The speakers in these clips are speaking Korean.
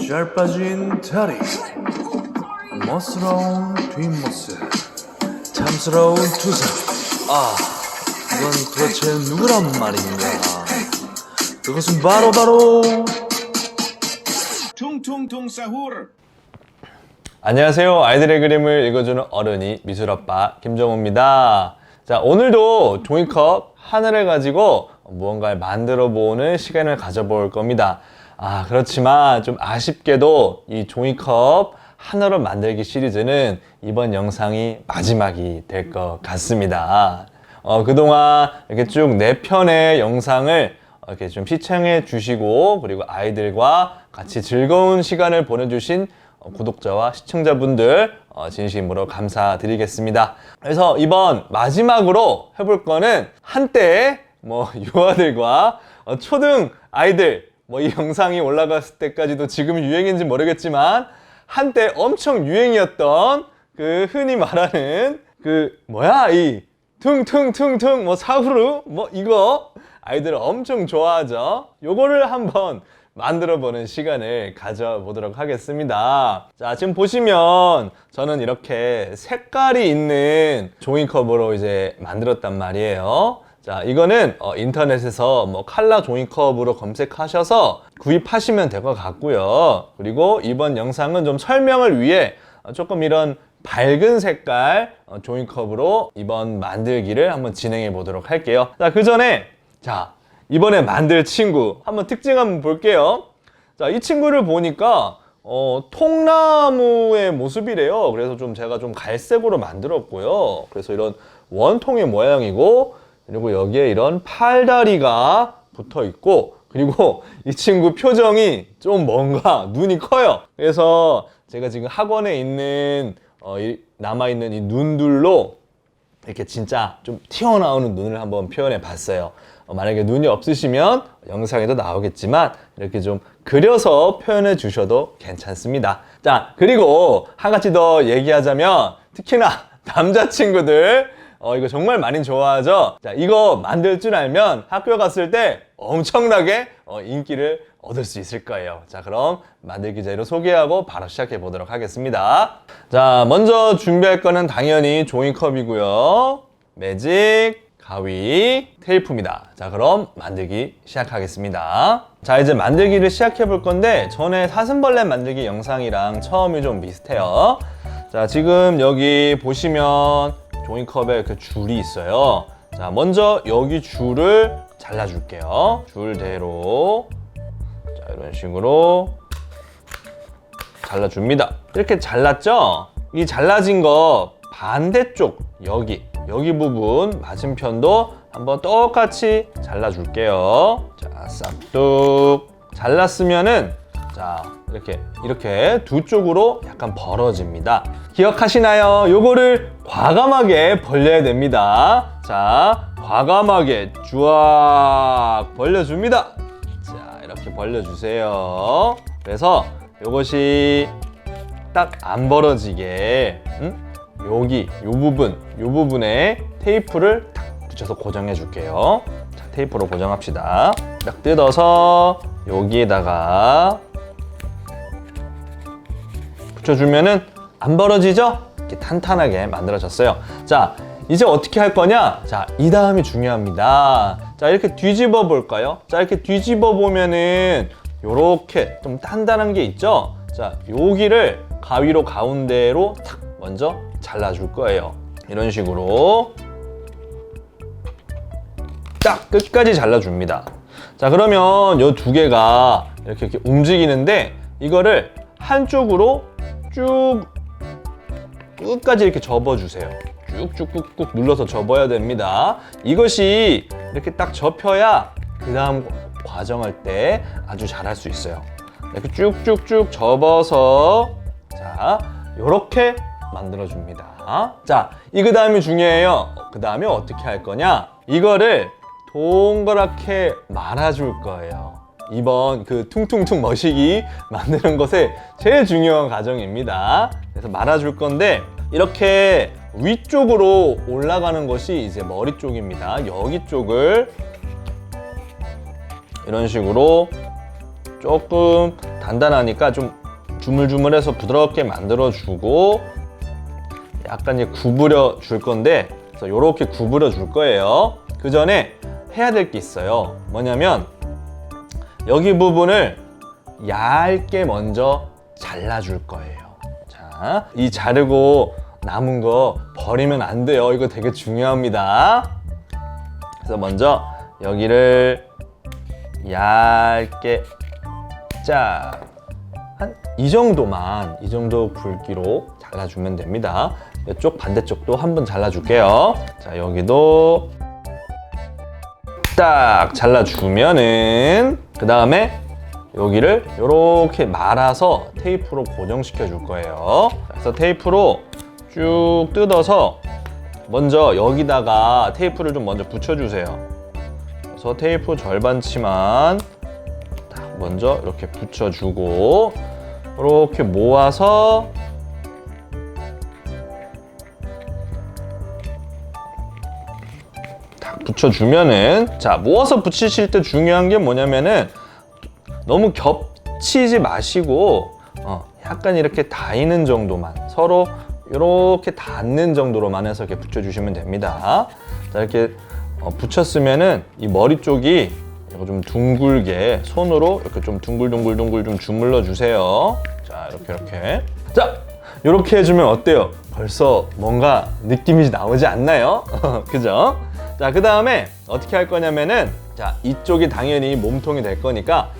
잘 빠진 다리 멋스러운 뒷모습 탐스러운 투사 아 이건 도대체 누구란 말인가 그것은 바로 바로 퉁퉁퉁 사후르 안녕하세요. 아이들의 그림을 읽어주는 어른이 미술아빠 김정호입니다. 자, 오늘도 종이컵 하나를 가지고 무언가를 만들어 보는 시간을 가져볼 겁니다. 아, 그렇지만 좀 아쉽게도 이 종이컵 하나로 만들기 시리즈는 이번 영상이 마지막이 될 것 같습니다. 어, 그동안 이렇게 쭉 네 편의 영상을 이렇게 좀 시청해 주시고 그리고 아이들과 같이 즐거운 시간을 보내주신 어, 구독자와 시청자분들 어, 진심으로 감사드리겠습니다. 그래서 이번 마지막으로 해볼 거는 한때 뭐 유아들과 어, 초등 아이들 뭐 이 영상이 올라갔을 때까지도 지금 유행인지 모르겠지만 한때 엄청 유행이었던 그 흔히 말하는 그 뭐야 이 퉁퉁퉁퉁 뭐 사후루 뭐 이거 아이들 엄청 좋아하죠. 요거를 한번 만들어 보는 시간을 가져보도록 하겠습니다. 자, 지금 보시면 저는 이렇게 색깔이 있는 종이컵으로 이제 만들었단 말이에요. 자, 이거는 어, 인터넷에서 뭐 칼라 종이컵으로 검색하셔서 구입하시면 될 것 같고요. 그리고 이번 영상은 좀 설명을 위해 어, 조금 이런 밝은 색깔 어, 종이컵으로 이번 만들기를 한번 진행해 보도록 할게요. 자, 그 전에 자, 이번에 만들 친구 한번 특징 한번 볼게요. 자, 이 친구를 보니까 어, 통나무의 모습이래요. 그래서 좀 제가 좀 갈색으로 만들었고요. 그래서 이런 원통의 모양이고 그리고 여기에 이런 팔다리가 붙어 있고 그리고 이 친구 표정이 좀 뭔가 눈이 커요. 그래서 제가 지금 학원에 있는 어, 이- 남아있는 이 눈들로 이렇게 진짜 좀 튀어나오는 눈을 한번 표현해 봤어요. 어, 만약에 눈이 없으시면 영상에도 나오겠지만 이렇게 좀 그려서 표현해 주셔도 괜찮습니다. 자, 그리고 한 가지 더 얘기하자면 특히나 남자친구들 어, 이거 정말 많이 좋아하죠? 자, 이거 만들 줄 알면 학교 갔을 때 엄청나게 어, 인기를 얻을 수 있을 거예요. 자, 그럼 만들기 재료 소개하고 바로 시작해 보도록 하겠습니다. 자, 먼저 준비할 거는 당연히 종이컵이고요. 매직, 가위, 테이프입니다. 자, 그럼 만들기 시작하겠습니다. 자, 이제 만들기를 시작해 볼 건데 전에 사슴벌레 만들기 영상이랑 처음이 좀 비슷해요. 자, 지금 여기 보시면 종이컵에 이렇게 줄이 있어요. 자, 먼저 여기 줄을 잘라줄게요. 줄대로. 자, 이런 식으로 잘라줍니다. 이렇게 잘랐죠? 이 잘라진 거 반대쪽 여기 여기 부분 맞은편도 한번 똑같이 잘라줄게요. 자, 싹둑 잘랐으면은 자 이렇게 이렇게 두 쪽으로 약간 벌어집니다. 기억하시나요? 요거를 과감하게 벌려야 됩니다. 자, 과감하게 쫙 벌려줍니다. 자, 이렇게 벌려주세요. 그래서 이것이 딱 안 벌어지게, 음? 여기, 요 부분, 요 부분에 테이프를 탁 붙여서 고정해 줄게요. 자, 테이프로 고정합시다. 딱 뜯어서 여기에다가 붙여주면은 안 벌어지죠? 이렇게 탄탄하게 만들어졌어요. 자, 이제 어떻게 할 거냐? 자, 이 다음이 중요합니다. 자, 이렇게 뒤집어 볼까요? 자, 이렇게 뒤집어 보면은 요렇게 좀 단단한 게 있죠? 자, 여기를 가위로 가운데로 탁 먼저 잘라줄 거예요. 이런 식으로 딱 끝까지 잘라줍니다. 자, 그러면 요두 개가 이렇게, 이렇게 움직이는데 이거를 한쪽으로 쭉 끝까지 이렇게 접어주세요. 쭉쭉 꾹꾹 눌러서 접어야 됩니다. 이것이 이렇게 딱 접혀야 그 다음 과정할 때 아주 잘할 수 있어요. 이렇게 쭉쭉쭉 접어서 자 이렇게 만들어줍니다. 자, 이 그 다음이 중요해요. 그 다음에 어떻게 할 거냐? 이거를 동그랗게 말아줄 거예요. 이번 그 퉁퉁퉁 머시기 만드는 것에 제일 중요한 과정입니다. 그래서 말아줄 건데 이렇게 위쪽으로 올라가는 것이 이제 머리 쪽입니다. 여기 쪽을 이런 식으로 조금 다 간단하니까 좀 주물주물해서 부드럽게 만들어주고 약간 이제 구부려 줄 건데 그래서 이렇게 구부려 줄 거예요. 그 전에 해야 될 게 있어요. 뭐냐면 여기 부분을 얇게 먼저 잘라줄 거예요. 자, 이 자르고 남은 거 버리면 안 돼요. 이거 되게 중요합니다. 그래서 먼저 여기를 얇게 쫙한이 정도만 이 정도 굵기로 잘라주면 됩니다. 이쪽 반대쪽도 한번 잘라줄게요. 자 여기도 딱 잘라주면은 그 다음에 여기를 이렇게 말아서 테이프로 고정시켜 줄 거예요. 그래서 테이프로 쭉 뜯어서 먼저 여기다가 테이프를 좀 먼저 붙여주세요. 그래서 테이프 절반치만 딱 먼저 이렇게 붙여주고 이렇게 모아서 딱 붙여주면은 자 모아서 붙이실 때 중요한 게 뭐냐면은 너무 겹치지 마시고 어, 약간 이렇게 닿는 정도만 서로 이렇게 닿는 정도로만 해서 이렇게 붙여주시면 됩니다. 자 이렇게 어, 붙였으면은 이 머리 쪽이 이거 좀 둥글게 손으로 이렇게 좀 둥글둥글둥글 좀 주물러 주세요. 자 이렇게 이렇게 자 이렇게 해주면 어때요? 벌써 뭔가 느낌이 나오지 않나요? 그죠? 자, 그 다음에 어떻게 할 거냐면은, 자, 이쪽이 당연히 몸통이 될 거니까,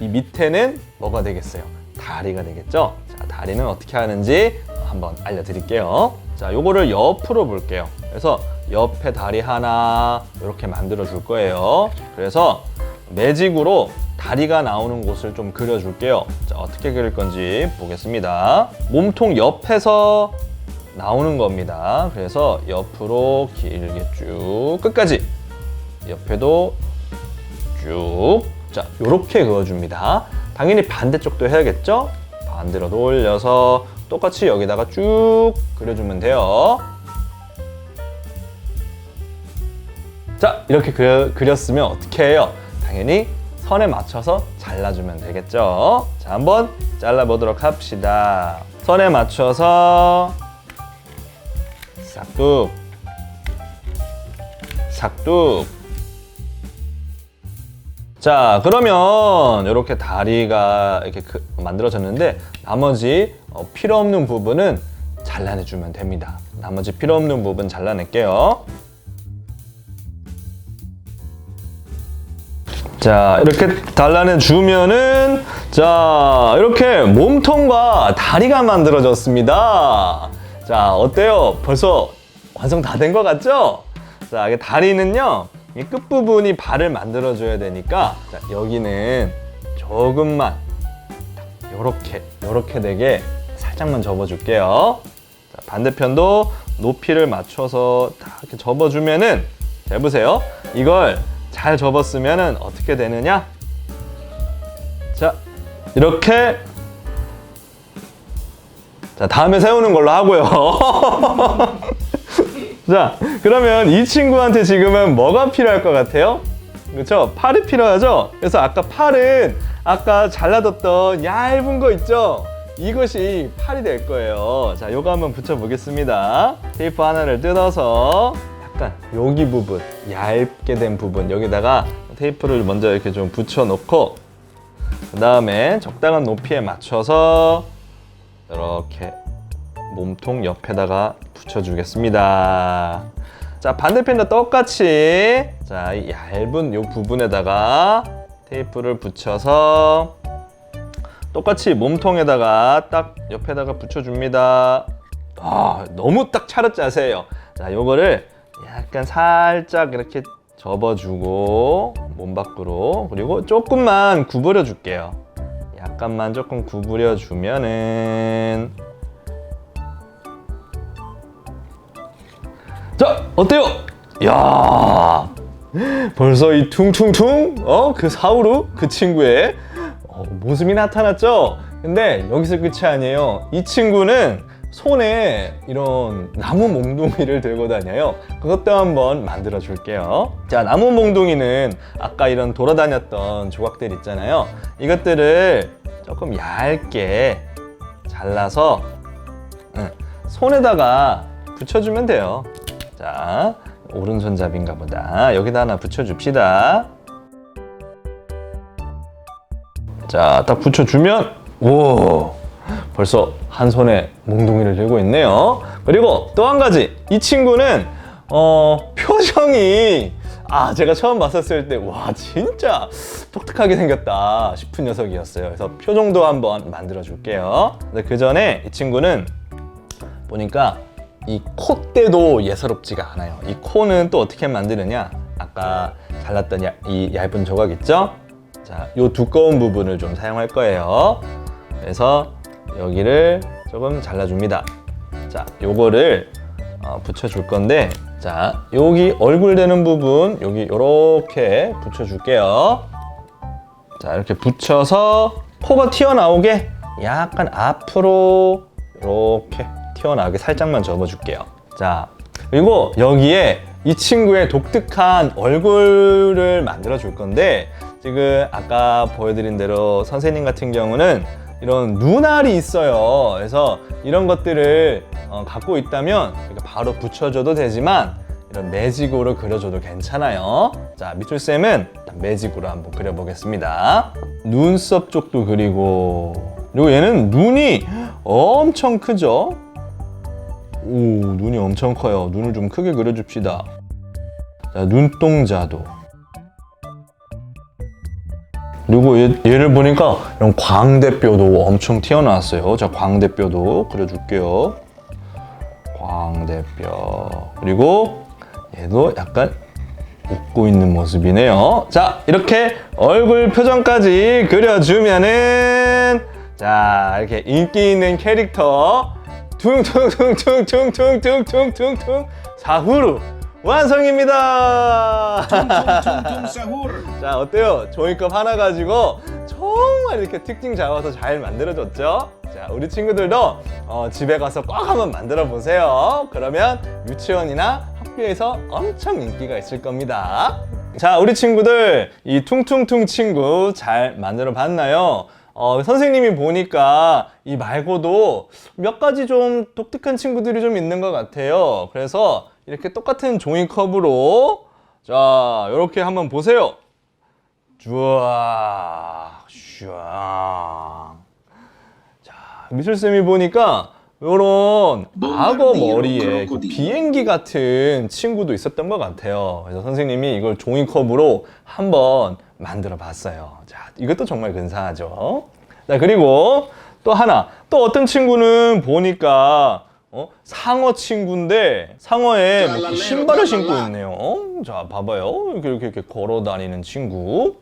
이 밑에는 뭐가 되겠어요? 다리가 되겠죠? 자, 다리는 어떻게 하는지 한번 알려드릴게요. 자, 요거를 옆으로 볼게요. 그래서 옆에 다리 하나, 이렇게 만들어 줄 거예요. 그래서 매직으로 다리가 나오는 곳을 좀 그려줄게요. 자, 어떻게 그릴 건지 보겠습니다. 몸통 옆에서 나오는 겁니다. 그래서 옆으로 길게 쭉 끝까지 옆에도 쭉 자, 요렇게 그어줍니다. 당연히 반대쪽도 해야겠죠? 반대로 돌려서 똑같이 여기다가 쭉 그려주면 돼요. 자, 이렇게 그려, 그렸으면 어떻게 해요? 당연히 선에 맞춰서 잘라주면 되겠죠? 자, 한번 잘라보도록 합시다. 선에 맞춰서 싹둑. 싹둑. 자 그러면 이렇게 다리가 이렇게 그- 만들어졌는데 나머지 어, 필요 없는 부분은 잘라내주면 됩니다. 나머지 필요 없는 부분 잘라낼게요. 자 이렇게 잘라내 주면은 자 이렇게 몸통과 다리가 만들어졌습니다 자 어때요? 벌써 완성 다 된 것 같죠? 자 이게 다리는요 이 끝부분이 발을 만들어 줘야 되니까 자, 여기는 조금만 요렇게 요렇게 되게 살짝만 접어 줄게요. 자, 반대편도 높이를 맞춰서 딱 이렇게 접어 주면은 잘 보세요. 이걸 잘 접었으면은 어떻게 되느냐? 자 이렇게 자 다음에 세우는 걸로 하고요. 자 그러면 이 친구한테 지금은 뭐가 필요할 것 같아요? 그렇죠 팔이 필요하죠? 그래서 아까 팔은 아까 잘라뒀던 얇은 거 있죠? 이것이 팔이 될 거예요. 자 요거 한번 붙여 보겠습니다. 테이프 하나를 뜯어서 약간 여기 부분 얇게 된 부분 여기다가 테이프를 먼저 이렇게 좀 붙여 놓고 그 다음에 적당한 높이에 맞춰서 이렇게 몸통 옆에다가 붙여주겠습니다. 자 반대편도 똑같이 자 이 얇은 이 부분에다가 테이프를 붙여서 똑같이 몸통에다가 딱 옆에다가 붙여줍니다. 아 너무 딱 차렷 자세예요. 자 요거를 약간 살짝 이렇게 접어주고 몸 밖으로 그리고 조금만 구부려 줄게요. 약간만 조금 구부려 주면은 자 어때요? 야 벌써 이 퉁퉁퉁 어그 사우루 그 친구의 어, 모습이 나타났죠. 근데 여기서 끝이 아니에요. 이 친구는 손에 이런 나무 몽둥이를 들고 다녀요. 그것도 한번 만들어 줄게요. 자, 나무 몽둥이는 아까 이런 돌아다녔던 조각들 있잖아요. 이것들을 조금 얇게 잘라서 응, 손에다가 붙여주면 돼요. 자, 오른손잡이인가 보다. 여기다 하나 붙여줍시다. 자, 딱 붙여주면, 오, 벌써 한 손에 몽둥이를 들고 있네요. 그리고 또 한 가지, 이 친구는, 어, 표정이, 아, 제가 처음 봤었을 때, 와, 진짜 독특하게 생겼다 싶은 녀석이었어요. 그래서 표정도 한번 만들어 줄게요. 근데 그 전에 이 친구는 보니까 이 콧대도 예사롭지가 않아요. 이 코는 또 어떻게 만드느냐? 아까 잘랐던 야- 이 얇은 조각 있죠? 자, 요 두꺼운 부분을 좀 사용할 거예요. 그래서 여기를 조금 잘라줍니다. 자, 요거를 어, 붙여줄 건데, 자, 여기 얼굴 되는 부분, 여기 요렇게 붙여줄게요. 자, 이렇게 붙여서 코가 튀어나오게 약간 앞으로 이렇게 튀어나오게 살짝만 접어줄게요. 자, 그리고 여기에 이 친구의 독특한 얼굴을 만들어 줄 건데 지금 아까 보여드린 대로 선생님 같은 경우는 이런 눈알이 있어요. 그래서 이런 것들을 어, 갖고 있다면 바로 붙여줘도 되지만 이런 매직으로 그려줘도 괜찮아요. 자, 미출쌤은 일단 매직으로 한번 그려보겠습니다. 눈썹 쪽도 그리고, 그리고 얘는 눈이 엄청 크죠? 오, 눈이 엄청 커요. 눈을 좀 크게 그려줍시다. 자, 눈동자도. 그리고 얘, 얘를 보니까 이런 광대뼈도 엄청 튀어나왔어요. 자, 광대뼈도 그려줄게요. 광대뼈. 그리고 얘도 약간 웃고 있는 모습이네요. 자, 이렇게 얼굴 표정까지 그려주면은 자, 이렇게 인기 있는 캐릭터 퉁퉁퉁퉁퉁퉁퉁퉁퉁 사후루 완성입니다. 자, 어때요? 종이컵 하나 가지고 정말 이렇게 특징 잡아서 잘 만들어졌죠? 자, 우리 친구들도 어, 집에 가서 꼭 한번 만들어 보세요. 그러면 유치원이나 학교에서 엄청 인기가 있을 겁니다. 자, 우리 친구들 이 퉁퉁퉁 친구 잘 만들어 봤나요? 어, 선생님이 보니까 이 말고도 몇 가지 좀 독특한 친구들이 좀 있는 것 같아요. 그래서 이렇게 똑같은 종이컵으로 자, 이렇게 한번 보세요. 쭈아, 슈아. 자, 미술쌤이 보니까 요런 악어 머리에 그 비행기 같은 친구도 있었던 것 같아요. 그래서 선생님이 이걸 종이컵으로 한번 만들어 봤어요. 자, 이것도 정말 근사하죠. 자, 그리고 또 하나. 또 어떤 친구는 보니까 어? 상어 친구인데 상어에 뭐 신발을 신고 있네요. 어? 자, 봐봐요. 이렇게, 이렇게, 이렇게 걸어 다니는 친구.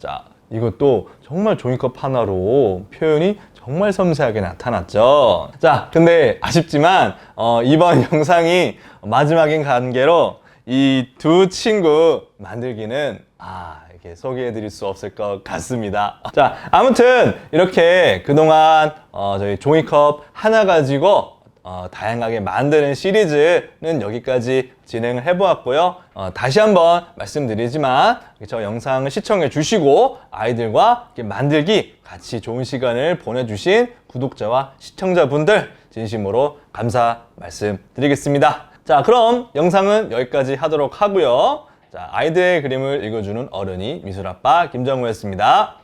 자, 이것도 정말 종이컵 하나로 표현이 정말 섬세하게 나타났죠. 자, 근데 아쉽지만 어, 이번 영상이 마지막인 관계로 이 두 친구 만들기는 아 이렇게 소개해드릴 수 없을 것 같습니다. 자, 아무튼 이렇게 그동안 어, 저희 종이컵 하나 가지고 어, 다양하게 만드는 시리즈는 여기까지 진행을 해보았고요. 어, 다시 한번 말씀드리지만 저 영상을 시청해 주시고 아이들과 만들기 같이 좋은 시간을 보내주신 구독자와 시청자분들 진심으로 감사 말씀드리겠습니다. 자, 그럼 영상은 여기까지 하도록 하고요. 자, 아이들의 그림을 읽어주는 어른이 미술아빠 김정우였습니다.